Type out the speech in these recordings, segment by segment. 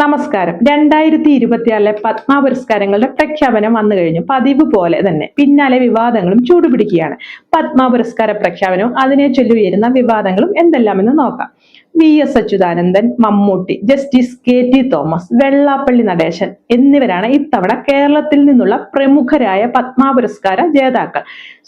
നമസ്കാരം. രണ്ടായിരത്തി ഇരുപത്തിയാറിലെ പത്മ പുരസ്കാരങ്ങളുടെ പ്രഖ്യാപനം വന്നു കഴിഞ്ഞു. പതിവ് പോലെ തന്നെ പിന്നാലെ വിവാദങ്ങളും ചൂടുപിടിക്കുകയാണ്. പത്മ പുരസ്കാര പ്രഖ്യാപനവും അതിനെ ചൊല്ലി ഉയരുന്ന വിവാദങ്ങളും എന്തെല്ലാമെന്ന് നോക്കാം. V S Achuthanandan Mammootty justice K T Thomas Vellappally Natesan എന്നിവരാണ് ഇത്തവണ കേരളത്തിൽ നിന്നുള്ള പ്രമുഖരായ പത്മ പുരസ്കാര ജേതാക്കൾ.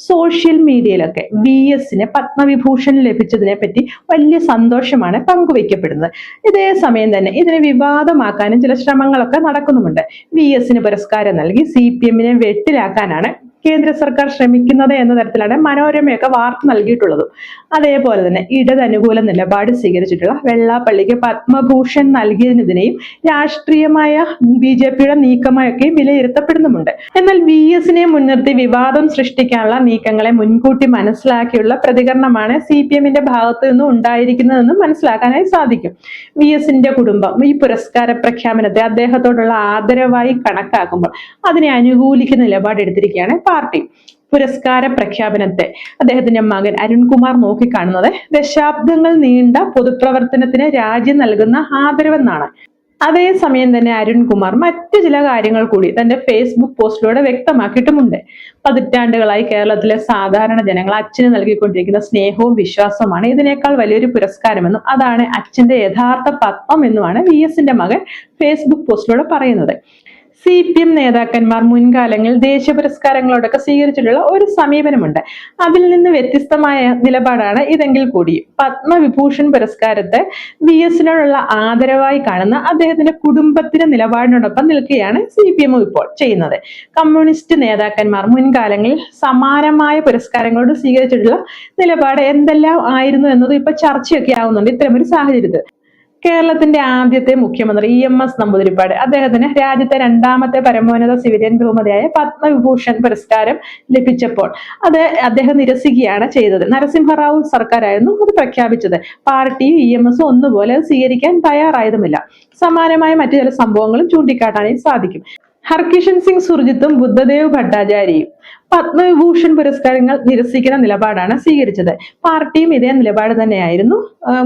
സോഷ്യൽ മീഡിയയിലൊക്കെ വി എസിന് പത്മവിഭൂഷൺ ലഭിച്ചതിനെ പറ്റി വലിയ സന്തോഷമാണ് പങ്കുവയ്ക്കപ്പെടുന്നത്. ഇതേ സമയം തന്നെ ഇതിനെ വിവാദമാക്കാനും ചില ശ്രമങ്ങളൊക്കെ നടക്കുന്നുമുണ്ട്. വി എസിന് പുരസ്കാരം നൽകി സി പി എമ്മിനെ വെട്ടിലാക്കാനാണ് കേന്ദ്ര സർക്കാർ ശ്രമിക്കുന്നത് എന്ന തരത്തിലാണ് മനോരമയൊക്കെ വാർത്ത നൽകിയിട്ടുള്ളത്. അതേപോലെ തന്നെ ഇടതനുകൂല നിലപാട് സ്വീകരിച്ചിട്ടുള്ള വെള്ളാപ്പള്ളിക്ക് പത്മഭൂഷൺ നൽകിയതിനെതിരെയും രാഷ്ട്രീയമായ ബി ജെ പിയുടെ നീക്കമായൊക്കെ വിലയിരുത്തപ്പെടുന്നുമുണ്ട്. എന്നാൽ വി എസിനെ മുൻനിർത്തി വിവാദം സൃഷ്ടിക്കാനുള്ള നീക്കങ്ങളെ മുൻകൂട്ടി മനസ്സിലാക്കിയുള്ള പ്രതികരണമാണ് സി പി എമ്മിന്റെ ഭാഗത്തു നിന്നും ഉണ്ടായിരിക്കുന്നതെന്നും മനസ്സിലാക്കാനായി സാധിക്കും. വി എസിന്റെ കുടുംബം ഈ പുരസ്കാര പ്രഖ്യാപനത്തെ അദ്ദേഹത്തോടുള്ള ആദരവായി കണക്കാക്കുമ്പോൾ അതിനെ അനുകൂലിക്കുന്ന നിലപാടെടുത്തിരിക്കുകയാണ് പാർട്ടി പുരസ്കാര പ്രഖ്യാപനത്തെ അദ്ദേഹത്തിന്റെ മകൻ അരുൺകുമാർ നോക്കിക്കാണുന്നത്. ദശാബ്ദങ്ങൾ നീണ്ട പൊതുപ്രവർത്തനത്തിന് രാജ്യം നൽകുന്ന ആദരവെന്നാണ്. അതേസമയം തന്നെ അരുൺകുമാർ മറ്റു ചില കാര്യങ്ങൾ കൂടി തന്റെ ഫേസ്ബുക്ക് പോസ്റ്റിലൂടെ വ്യക്തമാക്കിയിട്ടുമുണ്ട്. പതിറ്റാണ്ടുകളായി കേരളത്തിലെ സാധാരണ ജനങ്ങൾ അച്ഛന് നൽകിക്കൊണ്ടിരിക്കുന്ന സ്നേഹവും വിശ്വാസവുമാണ് ഇതിനേക്കാൾ വലിയൊരു പുരസ്കാരമെന്നും അതാണ് അച്ഛന്റെ യഥാർത്ഥ പത്മം എന്നുമാണ് വി എസിന്റെ മകൻ ഫേസ്ബുക്ക് പോസ്റ്റിലൂടെ പറയുന്നത്. സി പി എം നേതാക്കന്മാർ മുൻകാലങ്ങളിൽ ദേശീയ പുരസ്കാരങ്ങളോടൊക്കെ സ്വീകരിച്ചിട്ടുള്ള ഒരു സമീപനമുണ്ട്. അതിൽ നിന്ന് വ്യത്യസ്തമായ നിലപാടാണ് ഇതെങ്കിൽ കൂടി. പത്മവിഭൂഷൺ പുരസ്കാരത്തെ വി എസിനോടുള്ള ആദരവായി കാണുന്ന അദ്ദേഹത്തിന്റെ കുടുംബത്തിന്റെ നിലപാടിനോടൊപ്പം നിൽക്കുകയാണ് സി പി എം ഇപ്പോൾ ചെയ്യുന്നത്. കമ്മ്യൂണിസ്റ്റ് നേതാക്കന്മാർ മുൻകാലങ്ങളിൽ സമാനമായ പുരസ്കാരങ്ങളോട് സ്വീകരിച്ചിട്ടുള്ള നിലപാട് എന്തെല്ലാം ആയിരുന്നു എന്നത് ഇപ്പൊ ചർച്ചയൊക്കെ ആവുന്നുണ്ട്. ഇത്തരമൊരു സാഹചര്യത്തിൽ. കേരളത്തിന്റെ ആദ്യത്തെ മുഖ്യമന്ത്രി ഇ എം എസ് നമ്പൂതിരിപ്പാട്. അദ്ദേഹത്തിന് രാജ്യത്തെ രണ്ടാമത്തെ പരമോന്നത സിവിലിയൻ ബഹുമതിയായ പത്മവിഭൂഷൺ പുരസ്കാരം ലഭിച്ചപ്പോൾ അത് അദ്ദേഹം നിരസിക്കുകയാണ് ചെയ്തത്. നരസിംഹറാവു സർക്കാരായിരുന്നു അത് പ്രഖ്യാപിച്ചത്. പാർട്ടിയും ഇ എം എസും ഒന്നുപോലെ സ്വീകരിക്കാൻ തയ്യാറായതുമില്ല. സമാനമായ മറ്റു ചില സംഭവങ്ങളും ചൂണ്ടിക്കാട്ടാനായി സാധിക്കും. ഹർകിഷൻ സിംഗ് സുർജിത്തും ബുദ്ധദേവ് ഭട്ടാചാര്യയും. പത്മവിഭൂഷൺ പുരസ്കാരങ്ങൾ നിരസിക്കുന്ന നിലപാടാണ് സ്വീകരിച്ചത്. പാർട്ടിയും ഇതേ നിലപാട് തന്നെയായിരുന്നു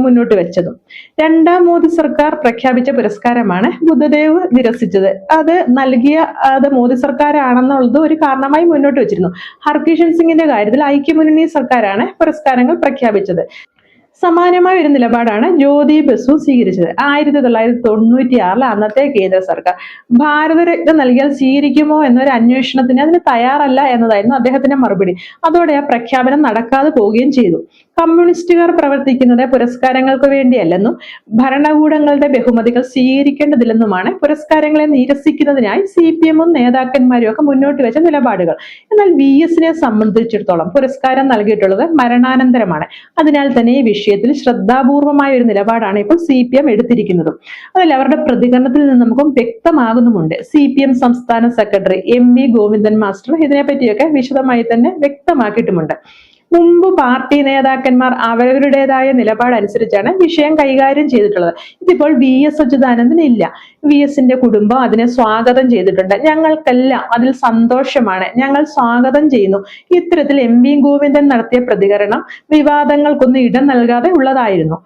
മുന്നോട്ട് വെച്ചതും. രണ്ടാം മോദി സർക്കാർ പ്രഖ്യാപിച്ച പുരസ്കാരമാണ് ബുദ്ധദേവ് നിരസിച്ചത്. അത് നൽകിയ അത് മോദി സർക്കാരാണെന്നുള്ളത് ഒരു കാരണമായി മുന്നോട്ട് വെച്ചിരുന്നു. ഹർകിഷൻ സിംഗിന്റെ കാര്യത്തിൽ ഐക്യമുന്നണി സർക്കാരാണ് പുരസ്കാരങ്ങൾ പ്രഖ്യാപിച്ചത്. സമാനമായ ഒരു നിലപാടാണ് ജ്യോതി ബസു സ്വീകരിച്ചത്. ആയിരത്തി തൊള്ളായിരത്തി തൊണ്ണൂറ്റി ആറിൽ അന്നത്തെ കേന്ദ്ര സർക്കാർ. ഭാരതരത്ന നൽകിയാൽ സ്വീകരിക്കുമോ എന്നൊരു അന്വേഷണത്തിന് അതിന് തയ്യാറല്ല എന്നതായിരുന്നു അദ്ദേഹത്തിന്റെ മറുപടി. അതോടെ ആ പ്രഖ്യാപനം നടക്കാതെ പോവുകയും ചെയ്തു. കമ്മ്യൂണിസ്റ്റുകാർ പ്രവർത്തിക്കുന്നത് പുരസ്കാരങ്ങൾക്ക് വേണ്ടിയല്ലെന്നും ഭരണകൂടങ്ങളുടെ ബഹുമതികൾ സ്വീകരിക്കേണ്ടതില്ലെന്നുമാണ് പുരസ്കാരങ്ങളെ നിരസിക്കുന്നതിനായി സി പി എമ്മും നേതാക്കന്മാരും ഒക്കെ മുന്നോട്ട് വെച്ച നിലപാടുകൾ. എന്നാൽ വി എസിനെ സംബന്ധിച്ചിടത്തോളം പുരസ്കാരം നൽകിയിട്ടുള്ളത് മരണാനന്തരമാണ്. അതിനാൽ തന്നെ ഈ വിഷയത്തിൽ ശ്രദ്ധാപൂർവമായ ഒരു നിലപാടാണ് ഇപ്പോൾ സി പി എം എടുത്തിരിക്കുന്നതും. അതിൽ അവരുടെ പ്രതികരണത്തിൽ നിന്ന് നമുക്കും വ്യക്തമാകുന്നുമുണ്ട്. സി പി എം സംസ്ഥാന secretary M V Govindan master ഇതിനെപ്പറ്റിയൊക്കെ വിശദമായി തന്നെ വ്യക്തമാക്കിയിട്ടുമുണ്ട്. മുമ്പ് പാർട്ടി നേതാക്കന്മാർ അവരവരുടേതായ നിലപാട് അനുസരിച്ചാണ് വിഷയം കൈകാര്യം ചെയ്തിട്ടുള്ളത്. ഇതിപ്പോൾ വി എസ് അച്യുതാനന്ദൻ ഇല്ല. വി എസിന്റെ കുടുംബം അതിനെ സ്വാഗതം ചെയ്തിട്ടുണ്ട്. ഞങ്ങൾക്കെല്ലാം അതിൽ സന്തോഷമാണ്. ഞങ്ങൾ സ്വാഗതം ചെയ്യുന്നു. ഇത്തരത്തിൽ എം വി ഗോവിന്ദൻ നടത്തിയ പ്രതികരണം വിവാദങ്ങൾക്കൊന്നും ഇടം നൽകാതെ ഉള്ളതായിരുന്നു.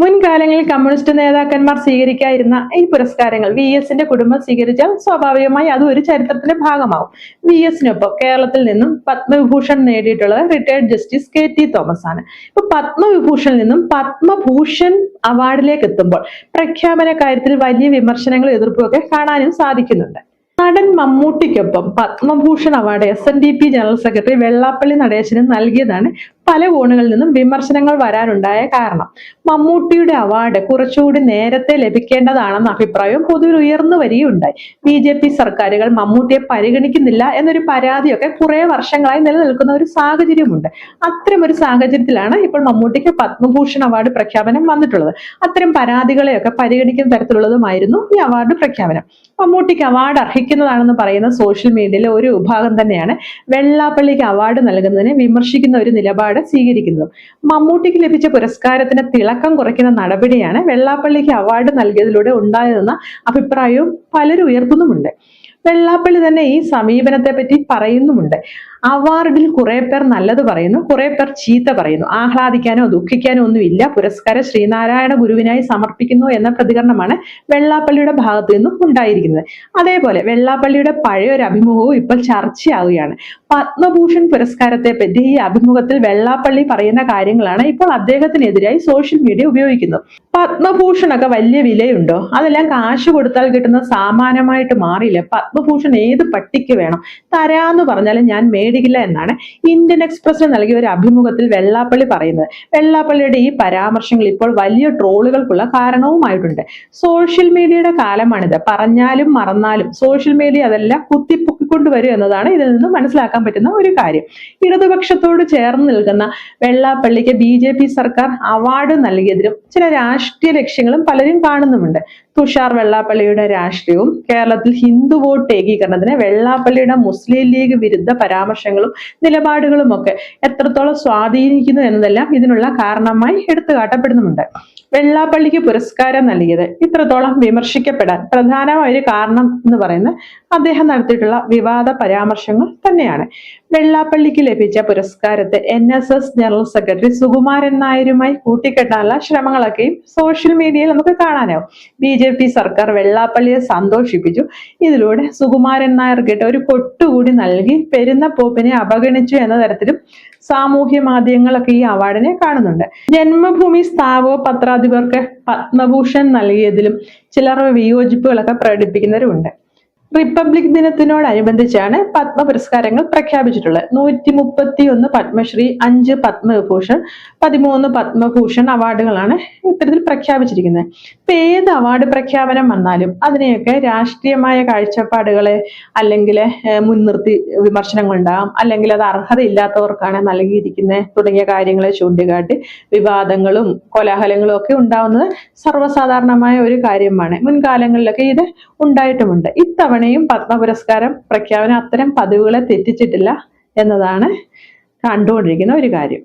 മുൻകാലങ്ങളിൽ കമ്മ്യൂണിസ്റ്റ് നേതാക്കന്മാർ സ്വീകരിക്കാതിരുന്ന ഈ പുരസ്കാരങ്ങൾ വി എസിന്റെ കുടുംബം സ്വീകരിച്ചാൽ സ്വാഭാവികമായി അത് ഒരു ചരിത്രത്തിന്റെ ഭാഗമാവും. വി എസിനൊപ്പം കേരളത്തിൽ നിന്നും പത്മവിഭൂഷൺ നേടിയിട്ടുള്ളത് retired justice K T Thomas ആണ്. ഇപ്പൊ പത്മവിഭൂഷണിൽ നിന്നും പത്മഭൂഷൺ അവാർഡിലേക്ക് എത്തുമ്പോൾ പ്രഖ്യാപന കാര്യത്തിൽ വലിയ വിമർശനങ്ങളും എതിർപ്പുമൊക്കെ കാണാനും സാധിക്കുന്നുണ്ട്. നടൻ മമ്മൂട്ടിക്കൊപ്പം Padma Bhushan award S N D P general secretary Vellappally Natesan നൽകിയതാണ് പല കോണുകളിൽ നിന്നും വിമർശനങ്ങൾ വരാനുണ്ടായ കാരണം. മമ്മൂട്ടിയുടെ അവാർഡ് കുറച്ചുകൂടി നേരത്തെ ലഭിക്കേണ്ടതാണെന്ന അഭിപ്രായം പൊതുവിൽ ഉയർന്നു വരികയുണ്ടായി. ബി ജെ പി സർക്കാരുകൾ മമ്മൂട്ടിയെ പരിഗണിക്കുന്നില്ല എന്നൊരു പരാതിയൊക്കെ കുറെ വർഷങ്ങളായി നിലനിൽക്കുന്ന ഒരു സാഹചര്യമുണ്ട്. അത്തരം ഒരു സാഹചര്യത്തിലാണ് ഇപ്പോൾ മമ്മൂട്ടിക്ക് പത്മഭൂഷൺ അവാർഡ് പ്രഖ്യാപനം വന്നിട്ടുള്ളത്. അത്തരം പരാതികളെയൊക്കെ പരിഗണിക്കുന്ന തരത്തിലുള്ളതുമായിരുന്നു ഈ അവാർഡ് പ്രഖ്യാപനം. മമ്മൂട്ടിക്ക് അവാർഡ് അർഹിക്കുന്നതാണെന്ന് പറയുന്ന സോഷ്യൽ മീഡിയയിലെ ഒരു വിഭാഗം തന്നെയാണ് വെള്ളാപ്പള്ളിക്ക് അവാർഡ് നൽകുന്നതിനെ വിമർശിക്കുന്ന ഒരു നിലപാട് സ്വീകരിക്കുന്നത്. മമ്മൂട്ടിക്ക് ലഭിച്ച പുരസ്കാരത്തിന് തിളക്കം കുറയ്ക്കുന്ന നടപടിയാണ് വെള്ളാപ്പള്ളിക്ക് അവാർഡ് നൽകിയതിലൂടെ ഉണ്ടായതെന്ന അഭിപ്രായവും പലരും ഉയർത്തുന്നുമുണ്ട്. വെള്ളാപ്പള്ളി തന്നെ ഈ സമീപനത്തെ പറ്റി പറയുന്നുമുണ്ട്. അവാർഡിൽ കുറെ പേർ നല്ലത് പറയുന്നു കുറെ പേർ ചീത്ത പറയുന്നു. ആഹ്ലാദിക്കാനോ ദുഃഖിക്കാനോ ഒന്നുമില്ല. പുരസ്കാരം ശ്രീനാരായണ ഗുരുവിനായി സമർപ്പിക്കുന്നു എന്ന പ്രതികരണമാണ് വെള്ളാപ്പള്ളിയുടെ ഭാഗത്തു നിന്നും ഉണ്ടായിരിക്കുന്നത്. അതേപോലെ വെള്ളാപ്പള്ളിയുടെ പഴയ ഒരു അഭിമുഖവും ഇപ്പോൾ ചർച്ചയാവുകയാണ്. പത്മഭൂഷൺ പുരസ്കാരത്തെ പറ്റി ഈ അഭിമുഖത്തിൽ വെള്ളാപ്പള്ളി പറയുന്ന കാര്യങ്ങളാണ് ഇപ്പോൾ അദ്ദേഹത്തിനെതിരായി സോഷ്യൽ മീഡിയ ഉപയോഗിക്കുന്നത്. പത്മഭൂഷണൊക്കെ വലിയ വിലയുണ്ടോ? അതെല്ലാം കാശ് കൊടുത്താൽ കിട്ടുന്ന സാമാന്യമായിട്ട് മാറിയില്ല? പത്മഭൂഷൺ ഏത് പട്ടിക്ക് വേണം? തരാന്ന് പറഞ്ഞാലും ഞാൻ മേടിക്കില്ല എന്നാണ് ഇന്ത്യൻ എക്സ്പ്രസിന് നൽകിയ ഒരു അഭിമുഖത്തിൽ വെള്ളാപ്പള്ളി പറയുന്നത്. വെള്ളാപ്പള്ളിയുടെ ഈ പരാമർശങ്ങൾ ഇപ്പോൾ വലിയ ട്രോളുകൾക്കുള്ള കാരണവുമായിട്ടുണ്ട്. സോഷ്യൽ മീഡിയയുടെ കാലമാണിത്. പറഞ്ഞാലും മറന്നാലും സോഷ്യൽ മീഡിയ അതെല്ലാം കുത്തിപ്പൊക്കിക്കൊണ്ടുവരും എന്നതാണ് ഇതിൽ നിന്ന് മനസ്സിലാക്കാൻ പറ്റുന്ന ഒരു കാര്യം. ഇടതുപക്ഷത്തോട് ചേർന്ന് നിൽക്കുന്ന വെള്ളാപ്പള്ളിക്ക് ബി സർക്കാർ അവാർഡ് നൽകിയതിലും ചില രാഷ്ട്രീയ ലക്ഷ്യങ്ങളും പലരും കാണുന്നുമുണ്ട്. തുഷാർ വെള്ളാപ്പള്ളിയുടെ രാഷ്ട്രീയവും കേരളത്തിൽ ഹിന്ദു വോട്ട് ഏകീകരണത്തിന് വെള്ളാപ്പള്ളിയുടെ മുസ്ലിം ലീഗ് വിരുദ്ധ പരാമർശങ്ങളും നിലപാടുകളും ഒക്കെ എത്രത്തോളം സ്വാധീനിക്കുന്നു എന്നതെല്ലാം ഇതിനുള്ള കാരണമായി എടുത്തു കാട്ടപ്പെടുന്നുമുണ്ട്. വെള്ളാപ്പള്ളിക്ക് പുരസ്കാരം നൽകിയത് ഇത്രത്തോളം വിമർശിക്കപ്പെടാൻ പ്രധാനമായ ഒരു കാരണം എന്ന് പറയുന്നത് അദ്ദേഹം നടത്തിയിട്ടുള്ള വിവാദ പരാമർശങ്ങൾ തന്നെയാണ്. വെള്ളാപ്പള്ളിക്ക് ലഭിച്ച പുരസ്കാരത്തെ N S S general secretary Sukumaran നായരുമായി കൂട്ടിക്കെട്ടാനുള്ള ശ്രമങ്ങളൊക്കെയും സോഷ്യൽ മീഡിയയിൽ നമുക്ക് കാണാനാവും. ബി ജെ പി സർക്കാർ വെള്ളാപ്പള്ളിയെ സന്തോഷിപ്പിച്ചു. ഇതിലൂടെ സുകുമാരൻ നായർ കേട്ട ഒരു കൊട്ടുകൂടി നൽകി പെരുന്ന പോപ്പിനെ അവഗണിച്ചു എന്ന തരത്തിലും സാമൂഹ്യ മാധ്യമങ്ങളൊക്കെ ഈ അവാർഡിനെ കാണുന്നുണ്ട്. ജന്മഭൂമി സ്ഥാപക പത്രാധിപർക്ക് പത്മഭൂഷൺ നൽകിയതിലും ചിലർ വിയോജിപ്പുകളൊക്കെ പ്രകടിപ്പിക്കുന്നവരുമുണ്ട്. റിപ്പബ്ലിക് ദിനത്തിനോടനുബന്ധിച്ചാണ് പത്മ പുരസ്കാരങ്ങൾ പ്രഖ്യാപിച്ചിട്ടുള്ളത്. നൂറ്റി മുപ്പത്തി ഒന്ന് പത്മശ്രീ അഞ്ച് പത്മവിഭൂഷൺ പതിമൂന്ന് പത്മഭൂഷൺ അവാർഡുകളാണ് ഇത്തരത്തിൽ പ്രഖ്യാപിച്ചിരിക്കുന്നത്. ഇപ്പൊ ഏത് അവാർഡ് പ്രഖ്യാപനം വന്നാലും അതിനെയൊക്കെ രാഷ്ട്രീയമായ കാഴ്ചപ്പാടുകളെ അല്ലെങ്കിൽ മുൻനിർത്തി വിമർശനങ്ങൾ ഉണ്ടാകാം അല്ലെങ്കിൽ അത് അർഹതയില്ലാത്തവർക്കാണ് നൽകിയിരിക്കുന്നത് തുടങ്ങിയ കാര്യങ്ങളെ ചൂണ്ടിക്കാട്ടി വിവാദങ്ങളും കോലാഹലങ്ങളും ഒക്കെ ഉണ്ടാവുന്നത് സർവസാധാരണമായ ഒരു കാര്യമാണ്. മുൻകാലങ്ങളിലൊക്കെ ഇത് ഉണ്ടായിട്ടുമുണ്ട്. ഇത്തവണയും പത്മ പുരസ്കാരം പ്രഖ്യാപനം അത്തരം പതിവുകളെ തെറ്റിച്ചിട്ടില്ല എന്നതാണ് കണ്ടുകൊണ്ടിരിക്കുന്ന ഒരു കാര്യം.